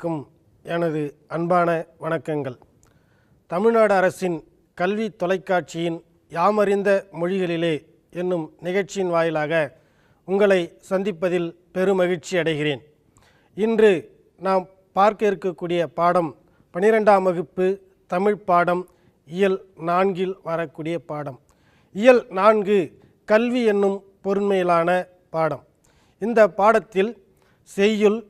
அனைவருக்கும் எனது அன்பான வணக்கங்கள். தமிழ்நாடு அரசின் கல்வி தொலைக்காட்சியின் யாமறிந்த மொழிகளிலே என்னும் நிகழ்ச்சியின் வாயிலாக உங்களை சந்திப்பதில் பெருமகிழ்ச்சி அடைகிறேன். இன்று நாம் பார்க்க இருக்கக்கூடிய பாடம் பனிரெண்டாம் வகுப்பு தமிழ் பாடம் இயல் நான்கில் வரக்கூடிய பாடம். இயல் நான்கு கல்வி என்னும் பொருண்மையிலான பாடம். இந்த பாடத்தில் செய்யுள்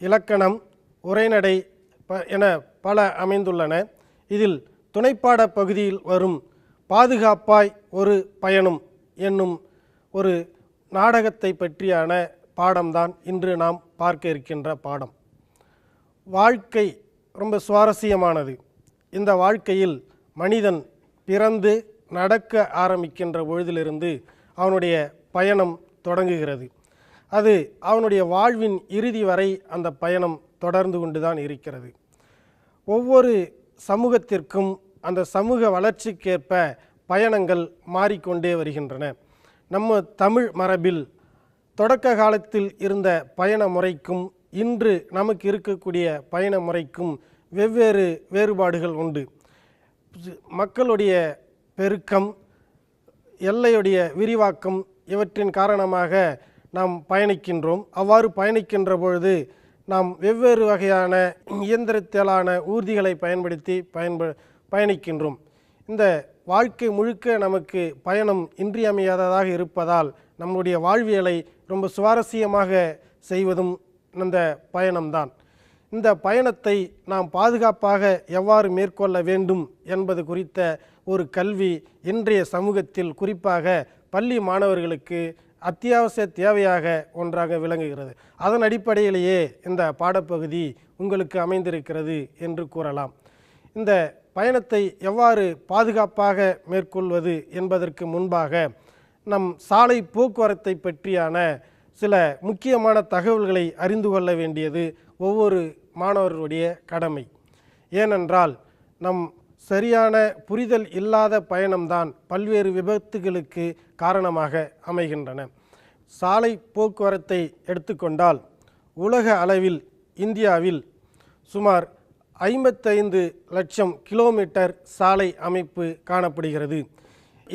இலக்கணம் உரைநடை ப- என பல அமைந்துள்ளன. இதில் துணைப்பாட பகுதியில் வரும் பாதுகாப்பாய் ஒரு பயணம் என்னும் ஒரு நாடகத்தை பற்றியான பாடம்தான் இன்று நாம் பார்க்க இருக்கின்ற பாடம். வாழ்க்கை ரொம்ப சுவாரஸ்யமானது. இந்த வாழ்க்கையில் மனிதன் பிறந்து நடக்க ஆரம்பிக்கின்ற பொழுதிலிருந்து அவனுடைய பயணம் தொடங்குகிறது. அது அவனுடைய வாழ்வின் இறுதி வரை அந்த பயணம் தொடர்ந்து கொண்டுதான் இருக்கிறது. ஒவ்வொரு சமூகத்திற்கும் அந்த சமூக வளர்ச்சிக்கேற்ப பயணங்கள் மாறிக்கொண்டே வருகின்றன. நம்ம தமிழ் மரபில் தொடக்க காலத்தில் இருந்த பயண முறைக்கும் இன்று நமக்கு இருக்கக்கூடிய பயண முறைக்கும் வெவ்வேறு வேறுபாடுகள் உண்டு. மக்களுடைய பெருக்கம் எல்லையுடைய விரிவாக்கம் இவற்றின் காரணமாக நாம் பயணிக்கின்றோம். அவ்வாறு பயணிக்கின்ற பொழுது நாம் வெவ்வேறு வகையான இயந்திரத்திலான ஊர்திகளை பயன்படுத்தி பயன்ப பயணிக்கின்றோம். இந்த வாழ்க்கை முழுக்க நமக்கு பயணம் இன்றியமையாததாக இருப்பதால் நம்முடைய வாழ்வியலை ரொம்ப சுவாரஸ்யமாக செய்வதும் இந்த பயணம்தான். இந்த பயணத்தை நாம் பாதுகாப்பாக எவ்வாறு மேற்கொள்ள வேண்டும் என்பது குறித்த ஒரு கல்வி இன்றைய சமூகத்தில் குறிப்பாக பள்ளி மாணவர்களுக்கு அத்தியாவசிய தேவையாக ஒன்றாக விளங்குகிறது. அதன் அடிப்படையிலேயே இந்த பாடப்பகுதி உங்களுக்கு அமைந்திருக்கிறது என்று கூறலாம். இந்த பயணத்தை எவ்வாறு பாதுகாப்பாக மேற்கொள்வது என்பதற்கு முன்பாக நம் சாலை போக்குவரத்தை பற்றியான சில முக்கியமான தகவல்களை அறிந்து கொள்ள வேண்டியது ஒவ்வொரு மாணவர்களுடைய கடமை. ஏனென்றால் நம் சரியான புரிதல் இல்லாத பயணம்தான் பல்வேறு விபத்துகளுக்கு காரணமாக அமைகின்றன. சாலை போக்குவரத்தை எடுத்துக்கொண்டால் உலக அளவில் இந்தியாவில் சுமார் ஐம்பத்தைந்து லட்சம் கிலோமீட்டர் சாலை அமைப்பு காணப்படுகிறது.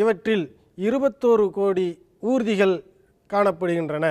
இவற்றில் இருபத்தோரு கோடி ஊர்திகள் காணப்படுகின்றன.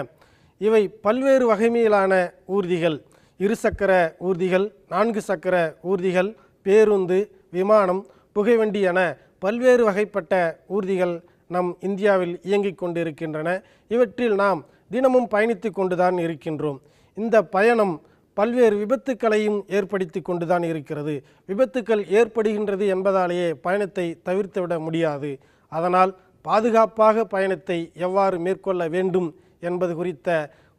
இவை பல்வேறு வகைமையிலான ஊர்திகள். இருசக்கர ஊர்திகள் நான்கு சக்கர ஊர்திகள் பேருந்து விமானம் புகைவண்டி என பல்வேறு வகைப்பட்ட ஊர்திகள் நம் இந்தியாவில் இயங்கிக் கொண்டிருக்கின்றன. இவற்றில் நாம் தினமும் பயணித்து கொண்டுதான் இருக்கின்றோம். இந்த பயணம் பல்வேறு விபத்துக்களையும் ஏற்படுத்தி கொண்டுதான் இருக்கிறது. விபத்துக்கள் ஏற்படுகின்றது என்பதாலேயே பயணத்தை தவிர்த்துவிட முடியாது. அதனால் பாதுகாப்பாக பயணத்தை எவ்வாறு மேற்கொள்ள வேண்டும் என்பது குறித்த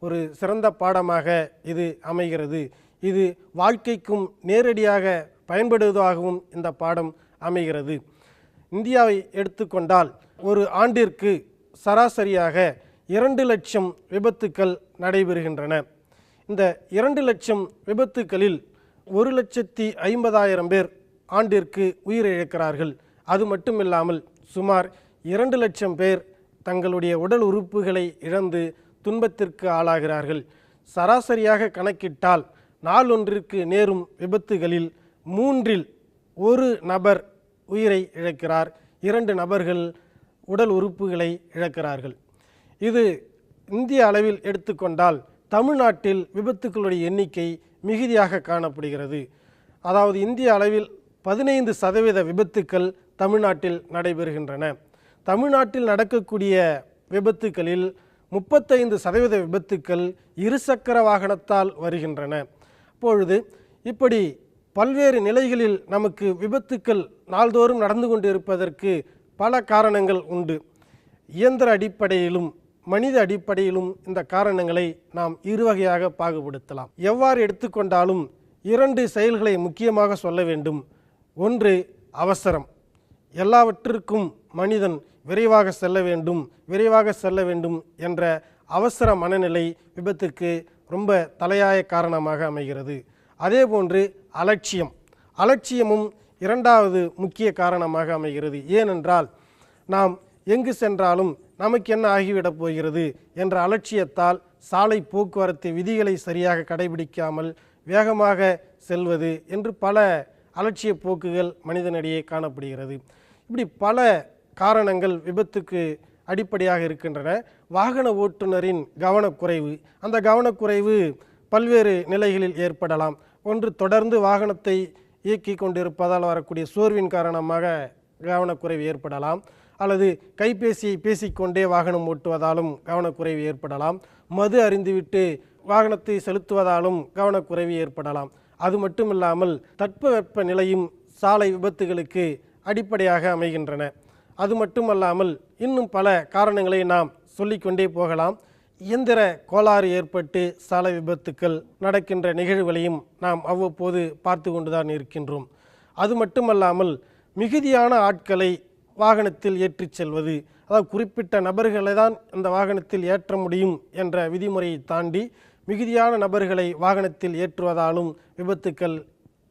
ஒரு சிறந்த பாடமாக இது அமைகிறது. இது வாழ்க்கைக்கும் நேரடியாக பயன்படுவதாகவும் இந்த பாடம் அமைகிறது. இந்தியாவை எடுத்துக்கொண்டால் ஒரு ஆண்டிற்கு சராசரியாக இரண்டு லட்சம் விபத்துக்கள் நடைபெறுகின்றன. இந்த இரண்டு லட்சம் விபத்துக்களில் ஒரு லட்சத்தி ஐம்பதாயிரம் பேர் ஆண்டிற்கு உயிரிழக்கிறார்கள். அது மட்டுமில்லாமல் சுமார் இரண்டு லட்சம் பேர் தங்களுடைய உடல் உறுப்புகளை இழந்து துன்பத்திற்கு ஆளாகிறார்கள். சராசரியாக கணக்கிட்டால் நாளொன்றிற்கு நேரும் விபத்துகளில் மூன்றில் ஒரு நபர் உயிரை இழக்கிறார். இரண்டு நபர்கள் உடல் உறுப்புகளை இழக்கிறார்கள். இது இந்திய அளவில் எடுத்துக்கொண்டால் தமிழ்நாட்டில் விபத்துக்களுடைய எண்ணிக்கை மிகுதியாக காணப்படுகிறது. அதாவது இந்திய அளவில் பதினைந்து சதவீத விபத்துக்கள் தமிழ்நாட்டில் நடைபெறுகின்றன. தமிழ்நாட்டில் நடக்கக்கூடிய விபத்துக்களில் முப்பத்தைந்து சதவீத விபத்துக்கள் இருசக்கர வாகனத்தால் வருகின்றன. அப்பொழுது இப்படி பல்வேறு நிலைகளில் நமக்கு விபத்துக்கள் நாள்தோறும் நடந்து கொண்டிருப்பதற்கு பல காரணங்கள் உண்டு. இயந்திர அடிப்படையிலும் மனித அடிப்படையிலும் இந்த காரணங்களை நாம் இரு வகையாக பாகுபடுத்தலாம். எவ்வாறு எடுத்துக்கொண்டாலும் இரண்டு செயல்களை முக்கியமாக சொல்ல வேண்டும். ஒன்று அவசரம். எல்லாவற்றிற்கும் மனிதன் விரைவாக செல்ல வேண்டும் விரைவாக செல்ல வேண்டும் என்ற அவசர மனநிலை விபத்துக்கு ரொம்ப தலையாய காரணமாக அமைகிறது. அதேபோன்று அலட்சியம். அலட்சியமும் இரண்டாவது முக்கிய காரணமாக அமைகிறது. ஏனென்றால் நாம் எங்கு சென்றாலும் நமக்கு என்ன ஆகிவிடப் போகிறது என்ற அலட்சியத்தால் சாலை போக்குவரத்து விதிகளை சரியாக கடைபிடிக்காமல் வேகமாக செல்வது என்று பல அலட்சிய போக்குகள் மனிதனிடையே காணப்படுகிறது. இப்படி பல காரணங்கள் விபத்துக்கு அடிப்படையாக இருக்கின்றன. வாகன ஓட்டுநரின் கவனக்குறைவு. அந்த கவனக்குறைவு பல்வேறு நிலைகளில் ஏற்படலாம். ஒன்று தொடர்ந்து வாகனத்தை இயக்கி கொண்டிருப்பதால் வரக்கூடிய சோர்வின் காரணமாக கவனக்குறைவு ஏற்படலாம். அல்லது கைபேசியை பேசிக்கொண்டே வாகனம் ஓட்டுவதாலும் கவனக்குறைவு ஏற்படலாம். மது அறிந்துவிட்டு வாகனத்தை செலுத்துவதாலும் கவனக்குறைவு ஏற்படலாம். அது மட்டுமில்லாமல் தட்பவெப்ப நிலையும் சாலை விபத்துகளுக்கு அடிப்படையாக அமைகின்றன. அது மட்டுமல்லாமல் இன்னும் பல காரணங்களை நாம் சொல்லிக்கொண்டே போகலாம். இயந்திர கோளாறு ஏற்பட்டு சாலை விபத்துக்கள் நடக்கின்ற நிகழ்வுகளையும் நாம் அவ்வப்போது பார்த்து கொண்டுதான் இருக்கின்றோம். அது மட்டுமல்லாமல் மிகுதியான ஆட்களை வாகனத்தில் ஏற்றிச் செல்வது அதாவது குறிப்பிட்ட நபர்களை தான் அந்த வாகனத்தில் ஏற்ற முடியும் என்ற விதிமுறையை தாண்டி மிகுதியான நபர்களை வாகனத்தில் ஏற்றுவதாலும் விபத்துக்கள்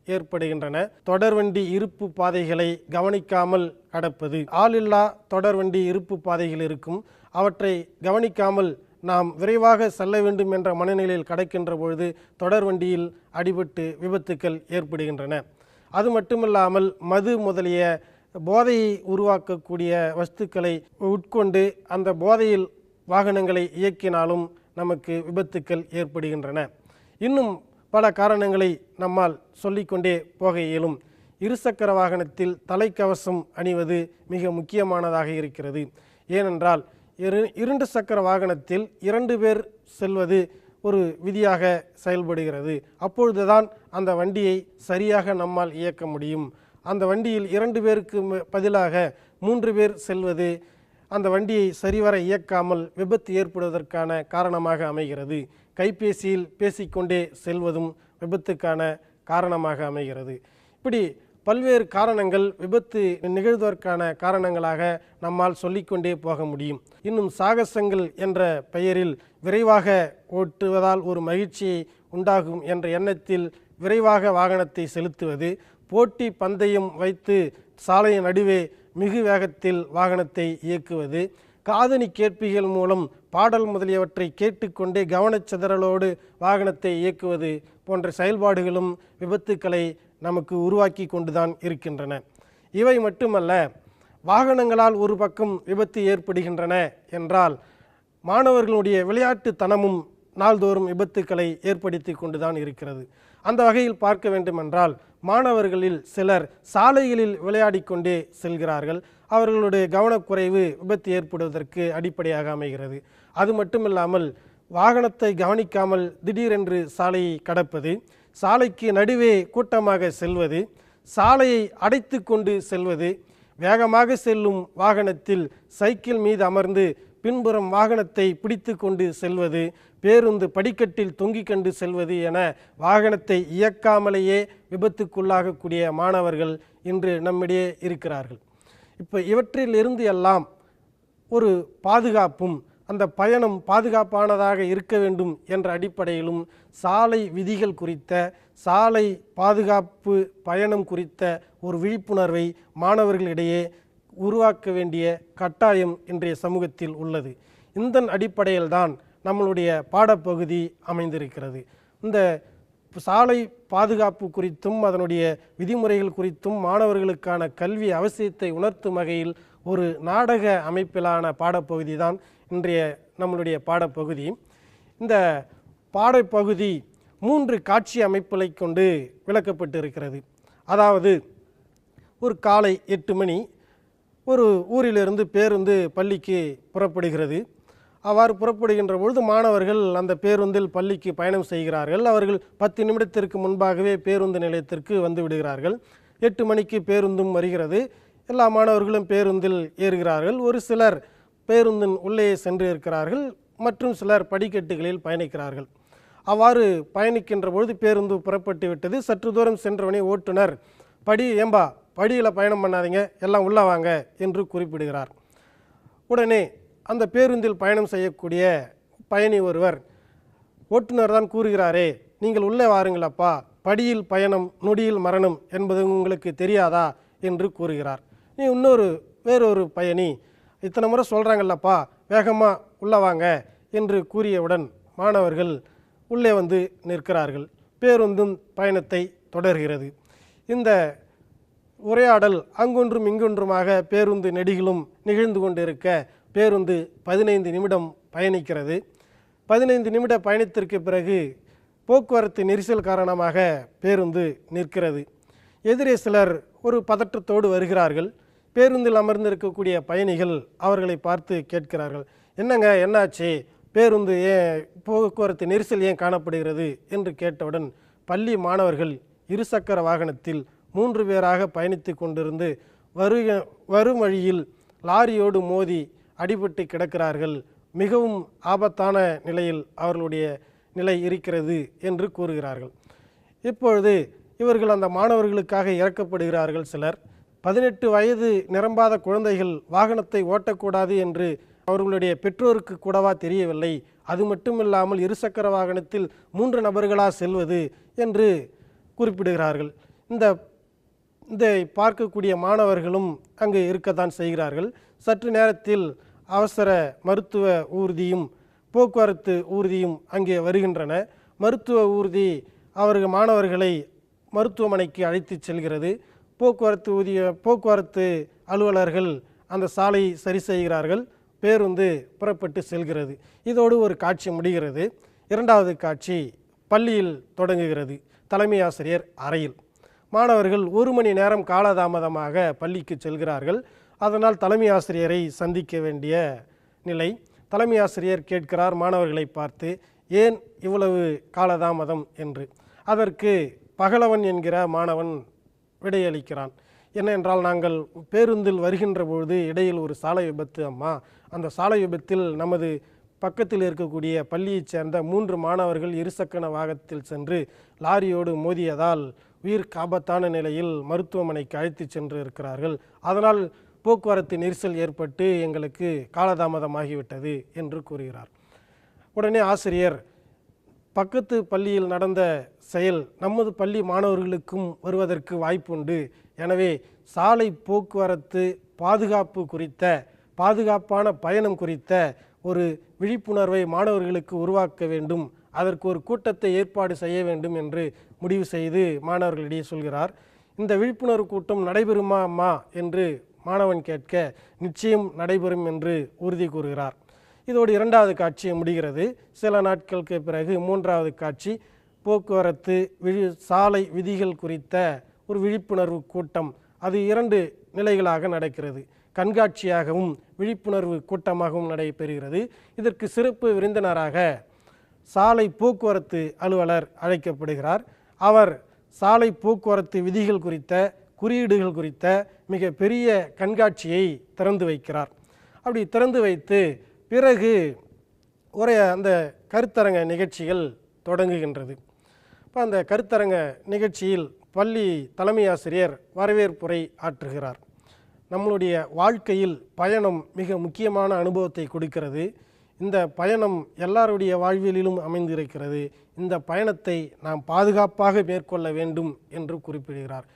ஏற்படுகின்றன. தொடர்வண்டி இருப்பு பாதைகளை கவனிக்காமல் கடப்பது ஆளில்லா தொடர்வண்டி இருப்பு பாதைகள் இருக்கும். அவற்றை கவனிக்காமல் நாம் விரைவாக செல்ல வேண்டும் என்ற மனநிலையில் கடக்கின்ற பொழுது தொடர்வண்டியில் அடிபட்டு விபத்துக்கள் ஏற்படுகின்றன. அது மட்டுமல்லாமல் மது முதலிய போதையை உருவாக்கக்கூடிய வஸ்துக்களை உட்கொண்டு அந்த போதையில் வாகனங்களை இயக்கினாலும் நமக்கு விபத்துக்கள் ஏற்படுகின்றன. இன்னும் பல காரணங்களை நம்மால் சொல்லிக்கொண்டே போக இயலும். இருசக்கர வாகனத்தில் தலைக்கவசம் அணிவது மிக முக்கியமானதாக இருக்கிறது. ஏனென்றால் இரு இரண்டு சக்கர வாகனத்தில் இரண்டு பேர் செல்வது ஒரு விதியாக செயல்படுகிறது. அப்பொழுதுதான் அந்த வண்டியை சரியாக நம்மால் இயக்க முடியும். அந்த வண்டியில் இரண்டு பேருக்கு ம- பதிலாக மூன்று பேர் செல்வது அந்த வண்டியை சரிவர இயக்காமல் விபத்து ஏற்படுவதற்கான காரணமாக அமைகிறது. கைபேசியில் பேசிக்கொண்டே செல்வதும் விபத்துக்கான காரணமாக அமைகிறது. இப்படி பல்வேறு காரணங்கள் விபத்து நிகழ்வதற்கான காரணங்களாக நம்மால் சொல்லிக்கொண்டே போக முடியும். இன்னும் சாகசங்கள் என்ற பெயரில் விரைவாக ஓட்டுவதால் ஒரு மகிழ்ச்சியை உண்டாகும் என்ற எண்ணத்தில் விரைவாக வாகனத்தை செலுத்துவது போட்டி பந்தயம் வைத்து சாலையின் நடுவே மிகு வேகத்தில் வாகனத்தை இயக்குவது காதணி கேட்பிகள் மூலம் பாடல் முதலியவற்றை கேட்டுக்கொண்டே கவனச்சிதறலோடு வாகனத்தை இயக்குவது போன்ற செயல்பாடுகளும் விபத்துக்களை நமக்கு உருவாக்கி கொண்டுதான் இருக்கின்றன. இவை மட்டுமல்ல வாகனங்களால் ஒரு பக்கம் விபத்து ஏற்படுகின்றன என்றால் மாணவர்களுடைய விளையாட்டுத்தனமும் நாள்தோறும் விபத்துக்களை ஏற்படுத்தி கொண்டுதான் இருக்கிறது. அந்த வகையில் பார்க்க வேண்டுமென்றால் மாணவர்களில் சிலர் சாலைகளில் விளையாடி கொண்டே செல்கிறார்கள். அவர்களுடைய கவனக்குறைவு விபத்து ஏற்படுவதற்கு அடிப்படையாக அமைகிறது. அது மட்டுமில்லாமல் வாகனத்தை கவனிக்காமல் திடீரென்று சாலையை கடப்பது சாலைக்கு நடுவே கூட்டமாக செல்வது சாலையை அடைத்து கொண்டு செல்வது வேகமாக செல்லும் வாகனத்தில் சைக்கிள் மீது அமர்ந்து பின்புறம் வாகனத்தை பிடித்து கொண்டு செல்வது பேருந்து படிக்கட்டில் தொங்கிக் கண்டு செல்வது என வாகனத்தை இயக்காமலேயே விபத்துக்குள்ளாகக்கூடிய மாணவர்கள் இன்று நம்மிடையே இருக்கிறார்கள். இப்போ இவற்றிலிருந்து எல்லாம் ஒரு பாதுகாப்பும் அந்த பயணம் பாதுகாப்பானதாக இருக்க வேண்டும் என்ற அடிப்படையிலும் சாலை விதிகள் குறித்த சாலை பாதுகாப்பு பயணம் குறித்த ஒரு விழிப்புணர்வை மாணவர்களிடையே உருவாக்க வேண்டிய கட்டாயம் இன்றைய சமூகத்தில் உள்ளது. இந்த அடிப்படையில்தான் நம்மளுடைய பாடப்பகுதி அமைந்திருக்கிறது. இந்த சாலை பாதுகாப்பு குறித்தும் அதனுடைய விதிமுறைகள் குறித்தும் மாணவர்களுக்கான கல்வி அவசியத்தை உணர்த்தும் வகையில் ஒரு நாடக அமைப்பிலான பாடப்பகுதி தான் இன்றைய நம்மளுடைய பாடப்பகுதி. இந்த பாடப்பகுதி மூன்று காட்சி அமைப்புகளை கொண்டு விளக்கப்பட்டு இருக்கிறது அதாவது ஒரு காலை எட்டு மணி ஒரு ஊரிலிருந்து பேருந்து பள்ளிக்கு புறப்படுகிறது. அவ்வாறு புறப்படுகின்ற பொழுது மாணவர்கள் அந்த பேருந்தில் பள்ளிக்கு பயணம் செய்கிறார்கள். அவர்கள் பத்து நிமிடத்திற்கு முன்பாகவே பேருந்து நிலையத்திற்கு வந்து விடுகிறார்கள். எட்டு மணிக்கு பேருந்தும் வருகிறது. எல்லா மாணவர்களும் பேருந்தில் ஏறுகிறார்கள். ஒரு சிலர் பேருந்தின் உள்ளே சென்று இருக்கிறார்கள் மற்றும் சிலர் படிக்கட்டுகளில் பயணிக்கிறார்கள். அவ்வாறு பயணிக்கின்ற பொழுது பேருந்து புறப்பட்டு விட்டது. சற்று தூரம் சென்றவனே ஓட்டுநர் படி ஏம்பா படியில் பயணம் பண்ணாதீங்க எல்லாம் உள்ளே வாங்க என்று குறிப்பிடுகிறார். உடனே அந்த பேருந்தில் பயணம் செய்யக்கூடிய பயணி ஒருவர் ஓட்டுநர் தான் கூறுகிறாரே நீங்கள் உள்ளே வாருங்களப்பா படியில் பயணம் நொடியில் மரணம் என்பது உங்களுக்கு தெரியாதா? என்று கூறுகிறார். நீ இன்னொரு வேறொரு பயணி இத்தனை முறை சொல்கிறாங்கல்லப்பா வேகமாக உள்ளே வாங்க என்று கூறியவுடன் மாணவர்கள் உள்ளே வந்து நிற்கிறார்கள். பேருந்தும் பயணத்தை தொடர்கிறது. இந்த உரையாடல் அங்கொன்றும் இங்கொன்றுமாக பேருந்து நெடிகளும் நிகழ்ந்து கொண்டிருக்க பேருந்து பதினைந்து நிமிடம் பயணிக்கிறது. பதினைந்து நிமிட பயணத்திற்கு பிறகு போக்குவரத்து நெரிசல் காரணமாக பேருந்து நிற்கிறது. எதிரே சிலர் ஒரு பதற்றத்தோடு வருகிறார்கள். பேருந்தில் அமர்ந்திருக்கக்கூடிய பயணிகள் அவர்களை பார்த்து கேட்கிறார்கள். என்னங்க என்னாச்சு? பேருந்து ஏன் போக்குவரத்து நெரிசல் ஏன் காணப்படுகிறது? என்று கேட்டவுடன் பள்ளி மாணவர்கள் இருசக்கர வாகனத்தில் மூன்று பேராக பயணித்து கொண்டிருந்து வருக வரும் வழியில் லாரியோடு மோதி அடிபட்டு கிடக்கிறார்கள். மிகவும் ஆபத்தான நிலையில் அவர்களுடைய நிலை இருக்கிறது என்று கூறுகிறார்கள். இப்பொழுது இவர்கள் அந்த மாணவர்களுக்காக இறக்கப்படுகிறார்கள் சிலர். பதினெட்டு வயது நிரம்பாத குழந்தைகள் வாகனத்தை ஓட்டக்கூடாது என்று அவர்களுடைய பெற்றோருக்கு கூடவா தெரியவில்லை. அது மட்டுமில்லாமல் இருசக்கர வாகனத்தில் மூன்று நபர்களாக செல்வது என்று குறிப்பிடுகிறார்கள். இந்த இதை பார்க்கக்கூடிய மாணவர்களும் அங்கு இருக்கத்தான் செய்கிறார்கள். சற்று நேரத்தில் அவசர மருத்துவ ஊர்தியும் போக்குவரத்து ஊர்தியும் அங்கே வருகின்றன. மருத்துவ ஊர்தி அவர்கள் மாணவர்களை மருத்துவமனைக்கு அழைத்து செல்கிறது. போக்குவரத்து ஊதிய போக்குவரத்து அலுவலர்கள் அந்த சாலை சரி செய்கிறார்கள். பேருந்து புறப்பட்டு செல்கிறது. இதோடு ஒரு காட்சி முடிகிறது. இரண்டாவது காட்சி பள்ளியில் தொடங்குகிறது. தலைமை ஆசிரியர் அறையில். மாணவர்கள் ஒரு மணி நேரம் காலதாமதமாக பள்ளிக்கு செல்கிறார்கள். அதனால் தலைமை ஆசிரியரை சந்திக்க வேண்டிய நிலை. தலைமை ஆசிரியர் கேட்கிறார் மாணவர்களை பார்த்து ஏன் இவ்வளவு காலதாமதம்? என்று. அதற்கு பகலவன் என்கிற மாணவன் விடையளிக்கிறான். என்னவென்றால் நாங்கள் பேருந்தில் வருகின்ற பொழுது இடையில் ஒரு சாலை விபத்து அம்மா. அந்த சாலை விபத்தில் நமது பக்கத்தில் இருக்கக்கூடிய பள்ளியைச் சேர்ந்த மூன்று மாணவர்கள் இருசக்கர வாகனத்தில் சென்று லாரியோடு மோதியதால் உயிர் ஆபத்தான நிலையில் மருத்துவமனைக்கு அழைத்துச் சென்று இருக்கிறார்கள். அதனால் போக்குவரத்து நெரிசல் ஏற்பட்டு எங்களுக்கு காலதாமதமாகிவிட்டது என்று கூறுகிறார். உடனே ஆசிரியர் பக்கத்து பள்ளியில் நடந்த செயல் நமது பள்ளி மாணவர்களுக்கும் வருவதற்கு வாய்ப்புண்டு. எனவே சாலை போக்குவரத்து பாதுகாப்பு குறித்த பாதுகாப்பான பயணம் குறித்த ஒரு விழிப்புணர்வை மாணவர்களுக்கு உருவாக்க வேண்டும். அதற்கு ஒரு கூட்டத்தை ஏற்பாடு செய்ய வேண்டும் என்று முடிவு செய்து மாணவர்களிடையே சொல்கிறார். இந்த விழிப்புணர்வு கூட்டம் நடைபெறுமா அம்மா என்று மாணவன் கேட்க நிச்சயம் நடைபெறும் என்று உறுதி கூறுகிறார். இதோடு இரண்டாவது காட்சி முடிகிறது. சில நாட்களுக்கு பிறகு மூன்றாவது காட்சி. போக்குவரத்து விழி சாலை விதிகள் குறித்த ஒரு விழிப்புணர்வு கூட்டம். அது இரண்டு நிலைகளாக நடக்கிறது. கண்காட்சியாகவும் விழிப்புணர்வு கூட்டமாகவும் நடைபெறுகிறது. இதற்கு சிறப்பு விருந்தினராக சாலை போக்குவரத்து அலுவலர் அழைக்கப்படுகிறார். அவர் சாலை போக்குவரத்து விதிகள் குறித்த குறியீடுகள் குறித்த மிக பெரிய கண்காட்சியை திறந்து வைக்கிறார். அப்படி திறந்து வைத்து பிறகு ஒரு அந்த கருத்தரங்க நிகழ்ச்சிகள் தொடங்குகின்றது. இப்போ அந்த கருத்தரங்க நிகழ்ச்சியில் பள்ளி தலைமை ஆசிரியர் வரவேற்புரை ஆற்றுகிறார். நம்மளுடைய வாழ்க்கையில் பயணம் மிக முக்கியமான அனுபவத்தை கொடுக்கிறது. இந்த பயணம் எல்லாருடைய வாழ்வியலிலும் அமைந்திருக்கிறது. இந்த பயணத்தை நாம் பாதுகாப்பாக மேற்கொள்ள வேண்டும் என்று குறிப்பிடுகிறார்.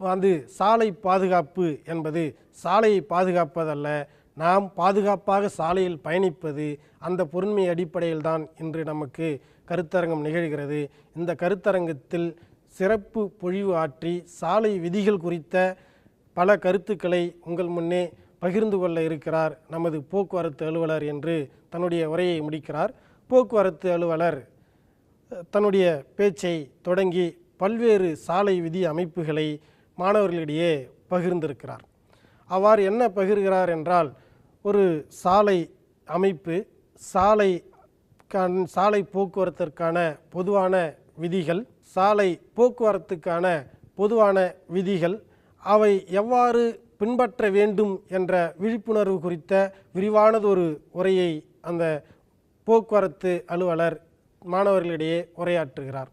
அது சாலை பாதுகாப்பு என்பது சாலையை பாதுகாப்பதல்ல நாம் பாதுகாப்பாக சாலையில் பயணிப்பது அந்த பொறுமை அடிப்படையில் தான் இன்று நமக்கு கருத்தரங்கம் நிகழ்கிறது. இந்த கருத்தரங்கத்தில் சிறப்பு பொழிவு ஆற்றி சாலை விதிகள் குறித்த பல கருத்துக்களை உங்கள் முன்னே பகிர்ந்து கொள்ள இருக்கிறார் நமது போக்குவரத்து அலுவலர் என்று தன்னுடைய உரையை முடிக்கிறார். போக்குவரத்து அலுவலர் தன்னுடைய பேச்சை தொடங்கி பல்வேறு சாலை விதி அமைப்புகளை மாணவர்களிடையே பகிர்ந்திருக்கிறார். அவ்வாறு என்ன பகிர்கிறார் என்றால் ஒரு சாலை அமைப்பு சாலை கண் சாலை போக்குவரத்திற்கான பொதுவான விதிகள் சாலை போக்குவரத்துக்கான பொதுவான விதிகள் அவை எவ்வாறு பின்பற்ற வேண்டும் என்ற விழிப்புணர்வு குறித்த விரிவானதொரு உரையை அந்த போக்குவரத்து அலுவலர் மாணவர்களிடையே உரையாற்றுகிறார்.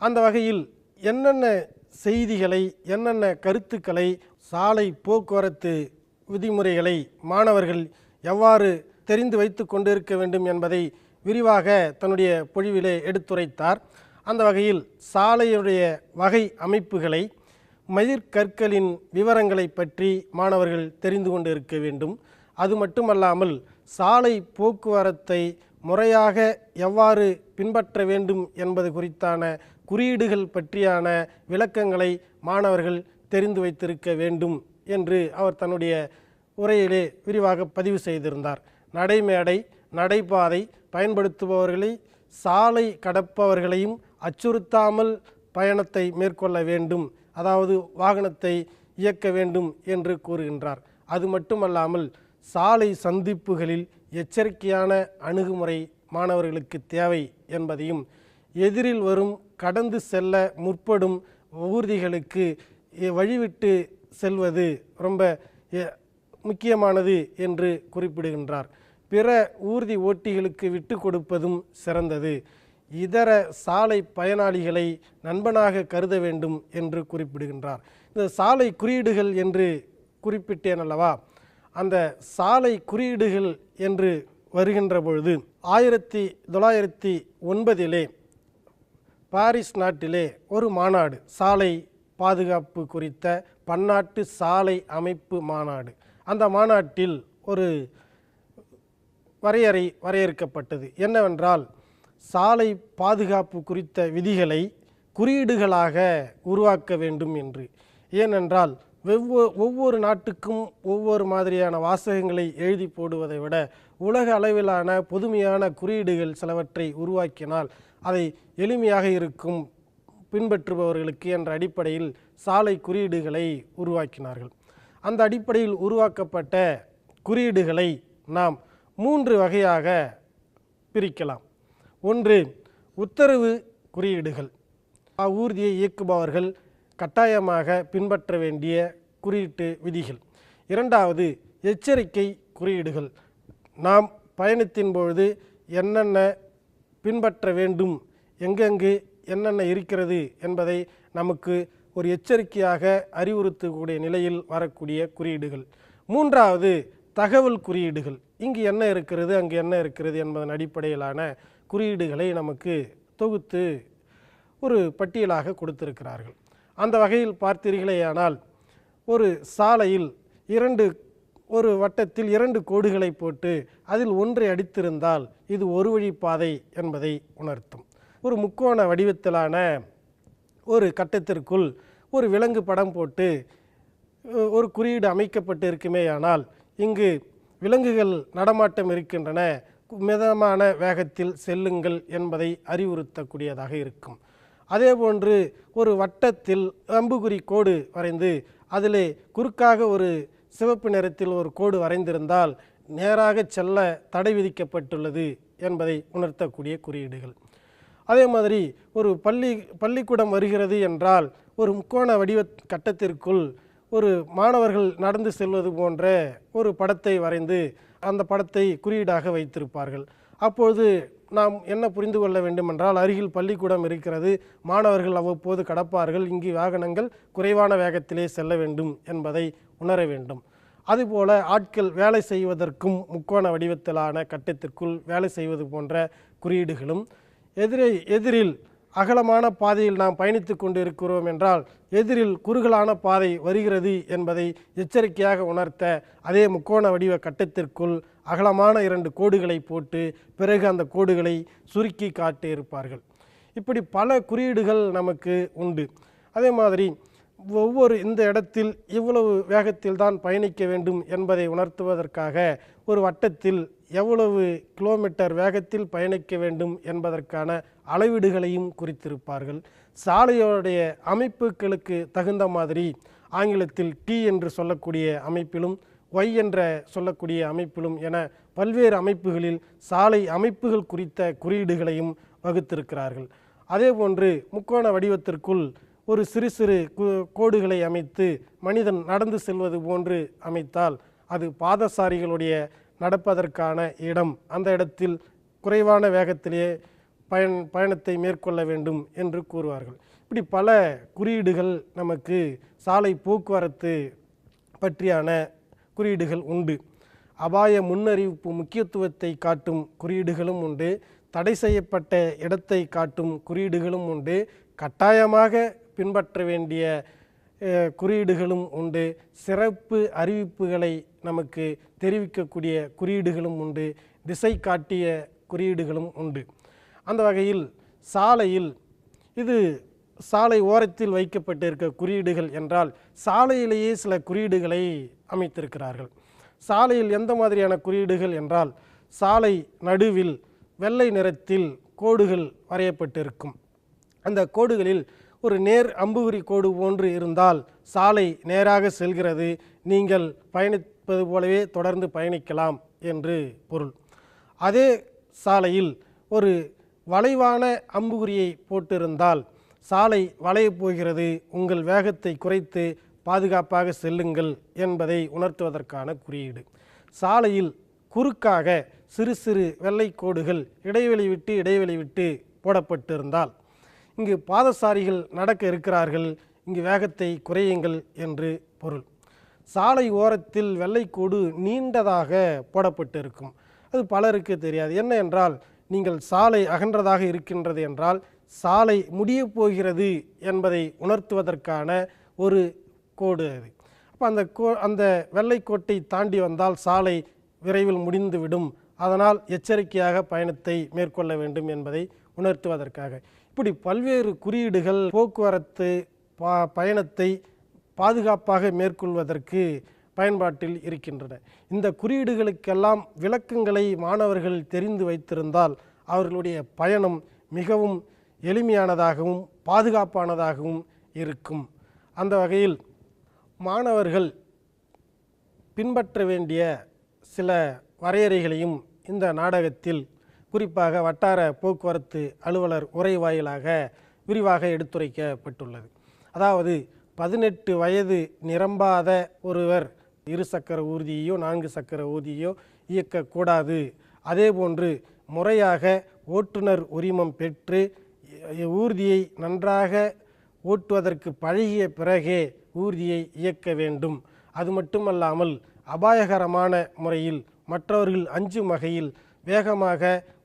அந்த வகையில் என்னென்ன செய்திகளை என்னென்ன கருத்துக்களை சாலை போக்குவரத்து விதிமுறைகளை மாணவர்கள் எவ்வாறு தெரிந்து வைத்து கொண்டிருக்க வேண்டும் என்பதை விரிவாக தன்னுடைய பொழிவிலே எடுத்துரைத்தார். அந்த வகையில் சாலையுடைய வகை அமைப்புகளை மயிர்கற்களின் விவரங்களை பற்றி மாணவர்கள் தெரிந்து கொண்டு இருக்க வேண்டும். அது மட்டுமல்லாமல் சாலை போக்குவரத்தை முறையாக எவ்வாறு பின்பற்ற வேண்டும் என்பது குறித்தான குறியீடுகள் பற்றியான விளக்கங்களை மாணவர்கள் தெரிந்து வைத்திருக்க வேண்டும். என்று அவர் தன்னுடைய உரையிலே விரிவாக பதிவு செய்திருந்தார். நடைமேடை நடைபாதை பயன்படுத்துபவர்களை சாலை கடப்பவர்களையும் அச்சுறுத்தாமல் பயணத்தை மேற்கொள்ள வேண்டும் அதாவது வாகனத்தை இயக்க வேண்டும் என்று கூறுகின்றார். அது மட்டுமல்லாமல் சாலை சந்திப்புகளில் எச்சரிக்கையான அணுகுமுறை மாணவர்களுக்கு தேவை என்பதையும் எதிரில் வரும் கடந்து செல்ல முற்படும் ஊர்திகளுக்கு வழிவிட்டு செல்வது ரொம்ப முக்கியமானது என்று குறிப்பிடுகின்றார். பிற ஊர்தி ஓட்டிகளுக்கு விட்டு கொடுப்பதும் சிறந்தது. இதர சாலை பயனாளிகளை நண்பனாக கருத வேண்டும் என்று குறிப்பிடுகின்றார். இந்த சாலை குறியீடுகள் என்று குறிப்பிட்டேன் அல்லவா? அந்த சாலை குறியீடுகள் என்று வருகின்ற பொழுது ஆயிரத்தி தொள்ளாயிரத்தி ஒன்பதிலே பாரிஸ் நாட்டிலே ஒரு மாநாடு சாலை பாதுகாப்பு குறித்த பன்னாட்டு சாலை அமைப்பு மாநாடு. அந்த மாநாட்டில் ஒரு வரையறை வரையறுக்கப்பட்டது. என்னவென்றால் சாலை பாதுகாப்பு குறித்த விதிகளை குறியீடுகளாக உருவாக்க வேண்டும் என்று. ஏனென்றால் வெவ்வொ ஒவ்வொரு நாட்டுக்கும் ஒவ்வொரு மாதிரியான வாசகங்களை எழுதி போடுவதை விட உலக அளவிலான பொதுமையான குறியீடுகள் சிலவற்றை உருவாக்கினால் அதை எளிமையாக இருக்கும் பின்பற்றுபவர்களுக்கு என்ற அடிப்படையில் சாலை குறியீடுகளை உருவாக்கினார்கள். அந்த அடிப்படையில் உருவாக்கப்பட்ட குறியீடுகளை நாம் மூன்று வகையாக பிரிக்கலாம். ஒன்று உத்தரவு குறியீடுகள். ஊர்தியை இயக்குபவர்கள் கட்டாயமாக பின்பற்ற வேண்டிய குறியீட்டு விதிகள். இரண்டாவது எச்சரிக்கை குறியீடுகள். நாம் பயணத்தின் பொழுது என்னென்ன பின்பற்ற வேண்டும் எங்கெங்கு என்னென்ன இருக்கிறது என்பதை நமக்கு ஒரு எச்சரிக்கையாக அறிவுறுத்தக்கூடிய நிலையில் வரக்கூடிய குறியீடுகள். மூன்றாவது தகவல் குறியீடுகள். இங்கு என்ன இருக்கிறது அங்கு என்ன இருக்கிறது என்பதன் அடிப்படையிலான குறியீடுகளை நமக்கு தொகுத்து ஒரு பட்டியலாக கொடுத்திருக்கிறார்கள். அந்த வகையில் பார்த்தீர்களேயானால் ஒரு சாலையில் இரண்டு ஒரு வட்டத்தில் இரண்டு கோடுகளை போட்டு அதில் ஒன்றை அடித்திருந்தால் இது ஒரு வழி பாதை என்பதை உணர்த்தும். ஒரு முக்கோண வடிவத்திலான ஒரு கட்டத்திற்குள் ஒரு விலங்கு படம் போட்டு ஒரு குறியீடு அமைக்கப்பட்டு இருக்குமேயானால் இங்கு விலங்குகள் நடமாட்டம் இருக்கின்றன. மிதமான வேகத்தில் செல்லுங்கள் என்பதை அறிவுறுத்தக்கூடியதாக இருக்கும். அதேபோன்று ஒரு வட்டத்தில் அம்புகுறி கோடு வரைந்து அதிலே குறுக்காக ஒரு சிவப்பு நிறத்தில் ஒரு கோடு வரைந்திருந்தால் நேராக செல்ல தடை விதிக்கப்பட்டுள்ளது என்பதை உணர்த்தக்கூடிய குறியீடுகள். அதே மாதிரி ஒரு பள்ளி பள்ளிக்கூடம் வருகிறது என்றால் ஒரு முக்கோண வடிவ கட்டத்திற்குள் ஒரு மாணவர்கள் நடந்து செல்வது போன்ற ஒரு படத்தை வரைந்து அந்த படத்தை குறியீடாக வைத்திருப்பார்கள். அப்பொழுது நாம் என்ன புரிந்து கொள்ள வேண்டுமென்றால் அருகில் பள்ளிக்கூடம் இருக்கிறது மாணவர்கள் அவ்வப்போது கடப்பார்கள் இங்கு வாகனங்கள் குறைவான வேகத்திலே செல்ல வேண்டும் என்பதை உணர வேண்டும். அதுபோல ஆட்கள் வேலை செய்வதற்கும் முக்கோண வடிவத்திலான கட்டத்திற்குள் வேலை செய்வது போன்ற குறியீடுகளும் எதிரே எதிரில் அகலமான பாதையில் நாம் பயணித்து கொண்டு இருக்கிறோம் என்றால் எதிரில் குறுகலான பாதை வருகிறது என்பதை எச்சரிக்கையாக உணர்த்த அதே முக்கோண வடிவ கட்டத்திற்குள் அகலமான இரண்டு கோடுகளை போட்டு பிறகு அந்த கோடுகளை சுருக்கி காட்டியிருப்பார்கள் இப்படி பல குறியீடுகள் நமக்கு உண்டு. அதே மாதிரி ஒவ்வொரு இந்த இடத்தில் இவ்வளவு வேகத்தில் தான் பயணிக்க வேண்டும் என்பதை உணர்த்துவதற்காக ஒரு வட்டத்தில் எவ்வளவு கிலோமீட்டர் வேகத்தில் பயணிக்க வேண்டும் என்பதற்கான அளவீடுகளையும் குறித்திருப்பார்கள். சாலையோடைய அமைப்புகளுக்கு தகுந்த மாதிரி ஆங்கிலத்தில் டி என்று சொல்லக்கூடிய அமைப்பிலும் ஒய் என்ற சொல்லக்கூடிய அமைப்பிலும் என பல்வேறு அமைப்புகளில் சாலை அமைப்புகள் குறித்த குறியீடுகளையும் வகுத்திருக்கிறார்கள். அதேபோன்று முக்கோண வடிவத்திற்குள் ஒரு சிறு சிறு கோடுகளை அமைத்து மனிதன் நடந்து செல்வது போன்று அமைத்தால் அது பாதசாரிகளுடைய நடப்பதற்கான இடம். அந்த இடத்தில் குறைவான வேகத்திலேயே பயன் பயணத்தை மேற்கொள்ள வேண்டும் என்று கூறுவார்கள். இப்படி பல குறியீடுகள் நமக்கு சாலை போக்குவரத்து பற்றியான குறியீடுகள் உண்டு. அபாய முன்னறிவிப்பு முக்கியத்துவத்தை காட்டும் குறியீடுகளும் உண்டு. தடை செய்யப்பட்ட இடத்தை காட்டும் குறியீடுகளும் உண்டு. கட்டாயமாக பின்பற்ற வேண்டிய குறியீடுகளும் உண்டு. சிறப்பு அறிவிப்புகளை நமக்கு தெரிவிக்கக்கூடிய குறியீடுகளும் உண்டு திசை காட்டிய குறியீடுகளும் உண்டு. அந்த வகையில் சாலையில் இது சாலை ஓரத்தில் வைக்கப்பட்டிருக்க குறியீடுகள் என்றால் சாலையிலேயே சில குறியீடுகளை அமைத்திருக்கிறார்கள். சாலையில் எந்த மாதிரியான குறியீடுகள் என்றால் சாலை நடுவில் வெள்ளை நிறத்தில் கோடுகள் வரையப்பட்டிருக்கும். அந்த கோடுகளில் ஒரு நேர் அம்புகுறி கோடு போன்று இருந்தால் சாலை நேராக செல்கிறது நீங்கள் இருப்பது போலவே தொடர்ந்து பயணிக்கலாம் என்று பொருள். அதே சாலையில் ஒரு வளைவான அம்புகுறியை போட்டிருந்தால் சாலை வளையப் போகிறது உங்கள் வேகத்தை குறைத்து பாதுகாப்பாக செல்லுங்கள் என்பதை உணர்த்துவதற்கான குறியீடு. சாலையில் குறுக்காக சிறு சிறு வெள்ளை கோடுகள் இடைவெளி விட்டு இடைவெளி விட்டு போடப்பட்டிருந்தால் இங்கு பாதசாரிகள் நடக்க இருக்கிறார்கள் இங்கு வேகத்தை குறையுங்கள் என்று பொருள். சாலை ஓரத்தில் வெள்ளைக்கோடு நீண்டதாக போடப்பட்டிருக்கும். அது பலருக்கு தெரியாது. என்ன என்றால் நீங்கள் சாலை அகன்றதாக இருக்கின்றது என்றால் சாலை முடியப் போகிறது என்பதை உணர்த்துவதற்கான ஒரு கோடு அது. அப்போ அந்த கோ அந்த வெள்ளைக்கோட்டை தாண்டி வந்தால் சாலை விரைவில் முடிந்துவிடும். அதனால் எச்சரிக்கையாக பயணத்தை மேற்கொள்ள வேண்டும் என்பதை உணர்த்துவதற்காக. இப்படி பல்வேறு குறியீடுகள் போக்குவரத்து பயணத்தை பாதுகாப்பாக மேற்கொள்வதற்கு பயன்பாட்டில் இருக்கின்றன. இந்த குறியீடுகளுக்கெல்லாம் விளக்கங்களை மாணவர்கள் தெரிந்து வைத்திருந்தால் அவர்களுடைய பயணம் மிகவும் எளிமையானதாகவும் பாதுகாப்பானதாகவும் இருக்கும். அந்த வகையில் மாணவர்கள் பின்பற்ற வேண்டிய சில வரையறைகளையும் இந்த நாடகத்தில் குறிப்பாக வட்டார போக்குவரத்து அலுவலர் உரை வாயிலாக விரிவாக எடுத்துரைக்கப்பட்டுள்ளது. அதாவது பதினெட்டு வயது நிரம்பாத ஒருவர் இரு சக்கர ஊர்தியையோ நான்கு சக்கர ஊர்தியோ இயக்கக்கூடாது அதேபோன்று முறையாக ஓட்டுநர் உரிமம் பெற்று ஊர்தியை நன்றாக ஓட்டுவதற்கு பழகிய பிறகே ஊர்தியை இயக்க வேண்டும். அது மட்டுமல்லாமல் அபாயகரமான முறையில் மற்றவர்கள் அஞ்சும் வகையில் வேகமாக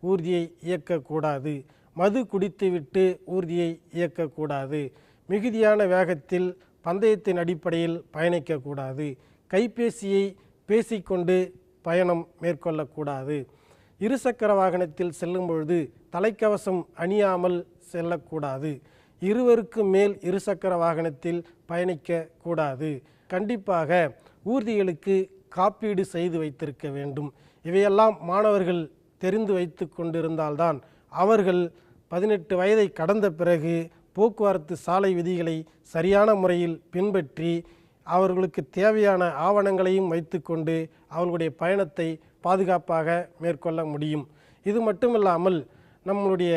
ஊர்தியை இயக்கக்கூடாது. மது குடித்துவிட்டு ஊர்தியை இயக்கக்கூடாது. மிகுதியான வேகத்தில் பந்தயத்தின் அடிப்படையில் பயணிக்கக்கூடாது. கைபேசியை பேசிக்கொண்டு பயணம் மேற்கொள்ளக்கூடாது. இருசக்கர வாகனத்தில் செல்லும் பொழுது தலைக்கவசம் அணியாமல் செல்லக்கூடாது. இருவருக்கு மேல் இருசக்கர வாகனத்தில் பயணிக்க கூடாது கண்டிப்பாக ஊர்திகளுக்கு காப்பீடு செய்து வைத்திருக்க வேண்டும். இவையெல்லாம் மாணவர்கள் தெரிந்து வைத்து கொண்டிருந்தால்தான் அவர்கள் பதினெட்டு வயதை கடந்த பிறகு போக்குவரத்து சாலை விதிகளை சரியான முறையில் பின்பற்றி அவர்களுக்கு தேவையான ஆவணங்களையும் வைத்துக்கொண்டு அவர்களுடைய பயணத்தை பாதுகாப்பாக மேற்கொள்ள முடியும். இது மட்டுமில்லாமல் நம்மளுடைய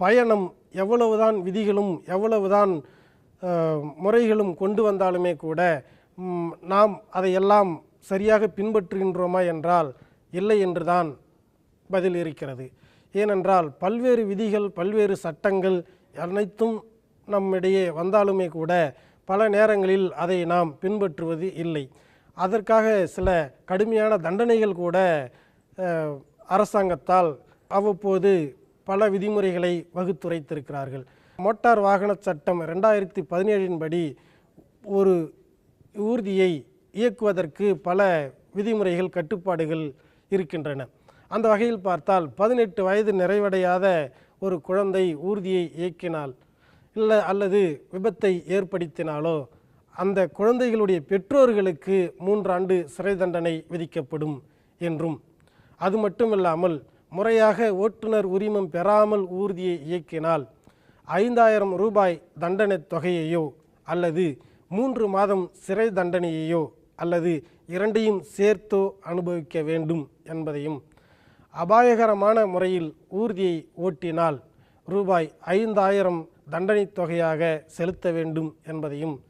பயணம் எவ்வளவுதான் விதிகளும் எவ்வளவுதான் முறைகளும் கொண்டு வந்தாலுமே கூட நாம் அதையெல்லாம் சரியாக பின்பற்றுகின்றோமா என்றால் இல்லை என்றுதான் பதில் இருக்கிறது. ஏனென்றால் பல்வேறு விதிகள் பல்வேறு சட்டங்கள் அனைத்தும் நம்மிடையே வந்தாலுமே கூட பல நேரங்களில் அதை நாம் பின்பற்றுவது இல்லை. அதற்காக சில கடுமையான தண்டனைகள் கூட அரசாங்கத்தால் அவ்வப்போது பல விதிமுறைகளை வகுத்துரைத்திருக்கிறார்கள். மோட்டார் வாகன சட்டம் ரெண்டாயிரத்தி பதினேழின் படி ஒரு ஊர்தியை இயக்குவதற்கு பல விதிமுறைகள் கட்டுப்பாடுகள் இருக்கின்றன. அந்த வகையில் பார்த்தால் பதினெட்டு வயது நிறைவடையாத ஒரு குழந்தை ஊர்தியை இயக்கினால் இல்லை அல்லது விபத்தை ஏற்படுத்தினாலோ அந்த குழந்தைகளுடைய பெற்றோர்களுக்கு மூன்றாண்டு சிறை தண்டனை விதிக்கப்படும் என்றும். அது மட்டுமில்லாமல் முறையாக ஓட்டுநர் உரிமம் பெறாமல் ஊர்தியை இயக்கினால் ஐந்தாயிரம் ரூபாய் தண்டனைத் தொகையையோ அல்லது மூன்று மாதம் சிறை தண்டனையையோ அல்லது இரண்டையும் சேர்த்தோ அனுபவிக்க வேண்டும் என்பதையும் அபாயகரமான முறையில் ஊர்தியை ஓட்டினால் ரூபாய் ஐந்தாயிரம் தண்டனைத் தொகையாக செலுத்த வேண்டும் என்பதையும்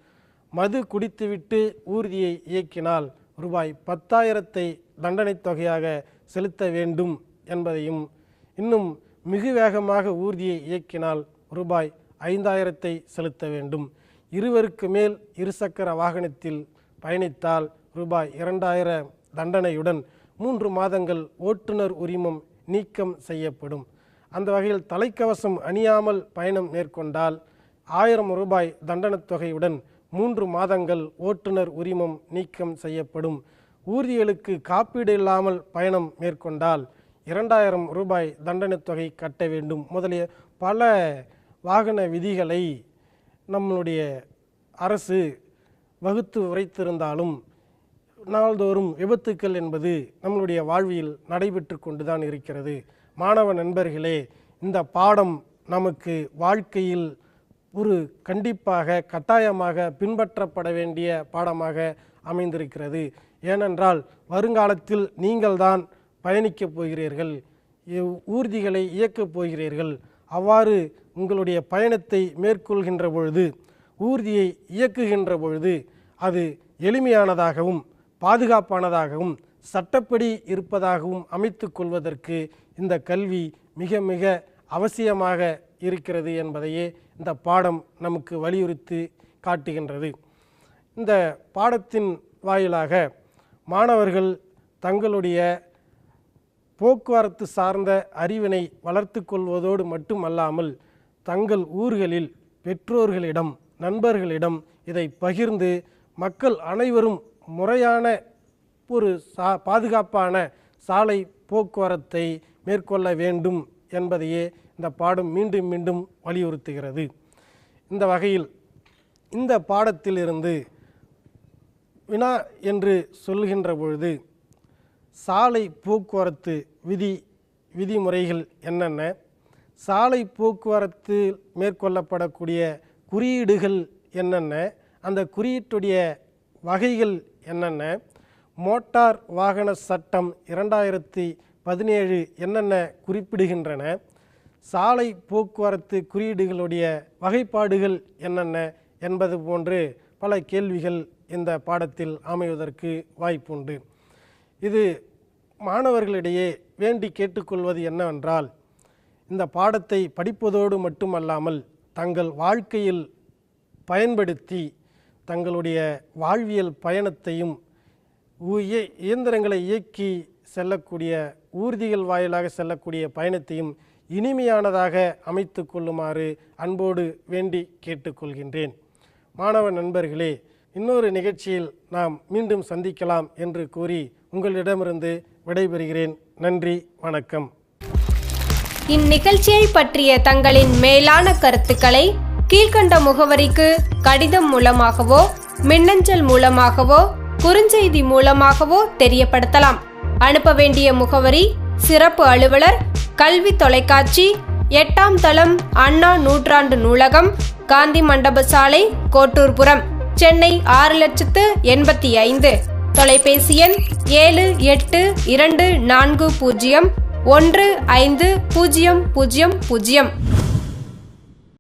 மது குடித்துவிட்டு ஊர்தியை இயக்கினால் ரூபாய் பத்தாயிரத்தை தண்டனைத் தொகையாக செலுத்த வேண்டும் என்பதையும் இன்னும் மிகு வேகமாக ஊர்தியை இயக்கினால் ரூபாய் ஐந்தாயிரத்தை செலுத்த வேண்டும். இருவருக்கு மேல் இருசக்கர வாகனத்தில் பயணித்தால் ரூபாய் இரண்டாயிர தண்டனையுடன் மூன்று மாதங்கள் ஓட்டுநர் உரிமம் நீக்கம் செய்யப்படும். அந்த வகையில் தலைக்கவசம் அணியாமல் பயணம் மேற்கொண்டால் ஆயிரம் ரூபாய் தண்டனைத் தொகையுடன் மூன்று மாதங்கள் ஓட்டுநர் உரிமம் நீக்கம் செய்யப்படும். ஊர்திகளுக்கு காப்பீடு இல்லாமல் பயணம் மேற்கொண்டால் இரண்டாயிரம் ரூபாய் தண்டனைத் தொகை கட்ட வேண்டும். முதலிய பல வாகன விதிகளை நம்மளுடைய அரசு வகுத்து உரைத்திருந்தாலும் நாள்தோறும் விபத்துக்கள் என்பது நம்மளுடைய வாழ்வில் நடைபெற்று கொண்டுதான் இருக்கிறது. மாணவ நண்பர்களே இந்த பாடம் நமக்கு வாழ்க்கையில் ஒரு கண்டிப்பாக கட்டாயமாக பின்பற்றப்பட வேண்டிய பாடமாக அமைந்திருக்கிறது. ஏனென்றால் வருங்காலத்தில் நீங்கள்தான் பயணிக்கப் போகிறீர்கள் ஊர்திகளை இயக்கப் போகிறீர்கள். அவ்வாறு உங்களுடைய பயணத்தை மேற்கொள்கின்ற பொழுது ஊர்தியை இயக்குகின்ற பொழுது அது எளிமையானதாகவும் பாதுகாப்பானதாகவும் சட்டப்படி இருப்பதாகவும் அமைத்து கொள்வதற்கு இந்த கல்வி மிக மிக அவசியமாக இருக்கிறது என்பதையே இந்த பாடம் நமக்கு வலியுறுத்தி காட்டுகின்றது. இந்த பாடத்தின் வாயிலாக மாணவர்கள் தங்களுடைய போக்குவரத்து சார்ந்த அறிவினை வளர்த்து கொள்வதோடு மட்டுமல்லாமல் தங்கள் ஊர்களில் பெற்றோர்களிடம் நண்பர்களிடம் இதை பகிர்ந்து மக்கள் அனைவரும் முறையான ஒரு சா பாதுகாப்பான சாலை போக்குவரத்தை மேற்கொள்ள வேண்டும் என்பதையே இந்த பாடம் மீண்டும் மீண்டும் வலியுறுத்துகிறது. இந்த வகையில் இந்த பாடத்திலிருந்து வினா என்று சொல்கின்ற பொழுது சாலை போக்குவரத்து விதி விதிமுறைகள் என்னென்ன? சாலை போக்குவரத்து மேற்கொள்ளப்படக்கூடிய குறியீடுகள் என்னென்ன? அந்த குறியீட்டுடைய வகைகள் என்னென்ன? மோட்டார் வாகன சட்டம் இரண்டாயிரத்தி பதினேழு என்னென்ன குறிப்பிடுகின்றன? சாலை போக்குவரத்து குறியீடுகளுடைய வகைப்பாடுகள் என்னென்ன? என்பது போன்று பல கேள்விகள் இந்த பாடத்தில் அமைவதற்கு வாய்ப்புண்டு. இது மாணவர்களிடையே வேண்டி கேட்டுக்கொள்வது என்னவென்றால் இந்த பாடத்தை படிப்பதோடு மட்டுமல்லாமல் தங்கள் வாழ்க்கையில் பயன்படுத்தி தங்களுடைய வாழ்வியல் பயணத்தையும் இயந்திரங்களை இயக்கி செல்லக்கூடிய ஊர்திகள் வாயிலாக செல்லக்கூடிய பயணத்தையும் இனிமையானதாக அமைத்து கொள்ளுமாறு அன்போடு வேண்டி கேட்டுக்கொள்கின்றேன். மாணவ நண்பர்களே இன்னொரு நிகழ்ச்சியில் நாம் மீண்டும் சந்திக்கலாம் என்று கூறி உங்களிடமிருந்து விடைபெறுகிறேன். நன்றி வணக்கம். இந்நிகழ்ச்சியை பற்றிய தங்களின் மேலான கருத்துக்களை கீழ்க்கண்ட முகவரிக்கு கடிதம் மூலமாகவோ மின்னஞ்சல் மூலமாகவோ குறுஞ்செய்தி மூலமாகவோ தெரியப்படுத்தலாம். அனுப்ப வேண்டிய முகவரி சிறப்பு அலுவலர் கல்வி தொலைக்காட்சி எட்டாம் தளம் அண்ணா நூற்றாண்டு நூலகம் காந்தி மண்டப சாலை கோட்டூர்புரம் சென்னை ஆறு லட்சத்து எண்பத்தி ஐந்து. தொலைபேசி எண் ஏழு எட்டு இரண்டு நான்கு பூஜ்ஜியம் ஒன்று ஐந்து பூஜ்ஜியம் பூஜ்ஜியம் பூஜ்ஜியம்.